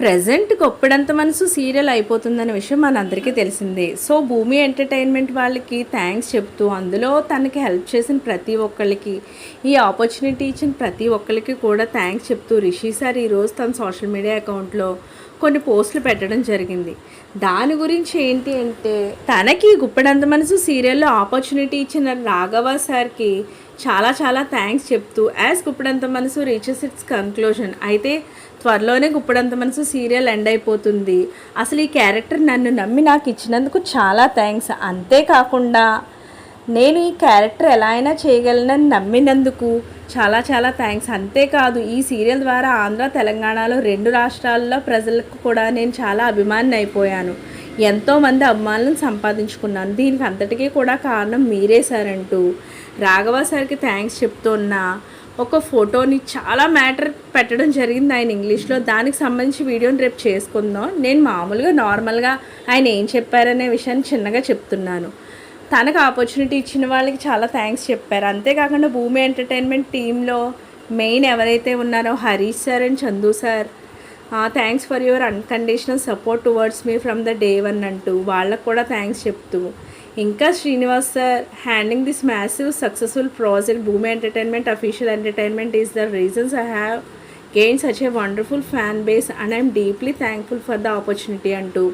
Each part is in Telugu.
ప్రజెంట్ గొప్పడంత మనసు సీరియల్ అయిపోతుందనే విషయం మనందరికీ తెలిసిందే. సో భూమి ఎంటర్టైన్మెంట్ వాళ్ళకి థ్యాంక్స్ చెప్తూ అందులో తనకి హెల్ప్ చేసిన ప్రతి ఒక్కరికి ఈ ఆపర్చునిటీ ఇచ్చిన ప్రతి ఒక్కరికి కూడా థ్యాంక్స్ చెప్తూ రిషి సార్ ఈరోజు తన సోషల్ మీడియా అకౌంట్లో కొన్ని పోస్టులు పెట్టడం జరిగింది. దాని గురించి ఏంటి అంటే తనకి గుప్పడంత మనసు సీరియల్లో ఆపర్చునిటీ ఇచ్చిన రాఘవ సార్కి చాలా చాలా థ్యాంక్స్ చెప్తూ యాజ్ గుప్పడంత మనసు రీచెస్ ఇట్స్ కంక్లూజన్ అయితే త్వరలోనే గుప్పడంత మనసు సీరియల్ ఎండ్ అయిపోతుంది. అసలు ఈ క్యారెక్టర్ నన్ను నమ్మి నాకు ఇచ్చినందుకు చాలా థ్యాంక్స్ అంతేకాకుండా నేను ఈ క్యారెక్టర్ ఎలా అయినా చేయగలనని నమ్మినందుకు చాలా చాలా థ్యాంక్స్ అంతేకాదు ఈ సీరియల్ ద్వారా ఆంధ్ర తెలంగాణలో రెండు రాష్ట్రాల్లో ప్రజలకు కూడా నేను చాలా అభిమాని అయిపోయాను. ఎంతోమంది అభిమానులను సంపాదించుకున్నాను. దీనికి అంతటికీ కూడా కారణం మీరే సార్ అంటూ రాఘవ సార్కి థ్యాంక్స్ చెప్తున్నా ఒక ఫోటోని చాలా మ్యాటర్ పెట్టడం జరిగింది ఆయన ఇంగ్లీష్లో. దానికి సంబంధించి వీడియోని రేపు చేసుకుందాం. నేను మామూలుగా నార్మల్గా ఆయన ఏం చెప్పారనే విషయాన్ని చిన్నగా చెప్తున్నాను. తనకు ఆపర్చునిటీ ఇచ్చిన వాళ్ళకి చాలా థ్యాంక్స్ చెప్పారు. అంతేకాకుండా భూమి ఎంటర్టైన్మెంట్ టీంలో మెయిన్ ఎవరైతే ఉన్నారో Harish sir and Chandu sir thanks for your unconditional support towards me from the day one అంటూ వాళ్ళకు కూడా థ్యాంక్స్ చెప్తూ. ఇంకా Srinivas sir handing this massive successful project Bhoomi entertainment official entertainment is the reasons I have gain such a wonderful fan base and I'm deeply thankful for the opportunity అంటూ.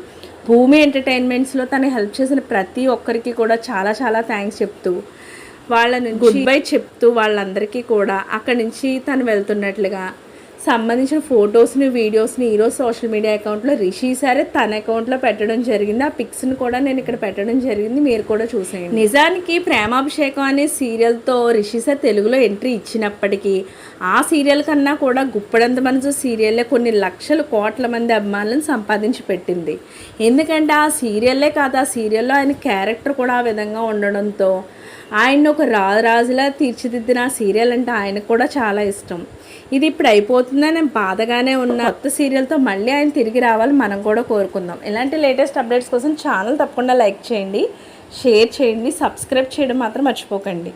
భూమి ఎంటర్టైన్మెంట్స్లో తను హెల్ప్ చేసిన ప్రతి ఒక్కరికి కూడా చాలా చాలా థ్యాంక్స్ చెప్తూ. వాళ్ళ నుంచి గుడ్ బై చెప్తూ వాళ్ళందరికీ కూడా అక్కడి నుంచి తను వెళ్తున్నట్లుగా. సంబంధించిన ఫొటోస్ని వీడియోస్ని ఈరోజు సోషల్ మీడియా అకౌంట్లో రిషి సరే తన అకౌంట్లో పెట్టడం జరిగింది. ఆ పిక్స్ని కూడా నేను ఇక్కడ పెట్టడం జరిగింది. మీరు కూడా చూసేయండి. నిజానికి ప్రేమాభిషేకం అనే సీరియల్తో రిషి సార్ తెలుగులో ఎంట్రీ ఇచ్చినప్పటికీ ఆ సీరియల్ కన్నా కూడా గుప్పడంత మనసు సీరియల్లే కొన్ని లక్షల కోట్ల మంది అభిమానులను సంపాదించి పెట్టింది. ఎందుకంటే ఆ సీరియల్లే కాదు ఆ సీరియల్లో ఆయన క్యారెక్టర్ కూడా ఆ విధంగా ఉండడంతో ఆయన ఒక రాజులా తీర్చిదిద్దిన ఆ సీరియల్ అంటే ఆయనకు కూడా చాలా ఇష్టం. ఇది ఇప్పుడు అయిపోతుందని నేను బాధగానే ఉన్న. కొత్త సీరియల్తో మళ్ళీ ఆయన తిరిగి రావాలి మనం కూడా కోరుకుందాం. ఇలాంటి లేటెస్ట్ అప్డేట్స్ కోసం ఛానల్ తప్పకుండా లైక్ చేయండి షేర్ చేయండి సబ్స్క్రైబ్ చేయడం మాత్రం మర్చిపోకండి.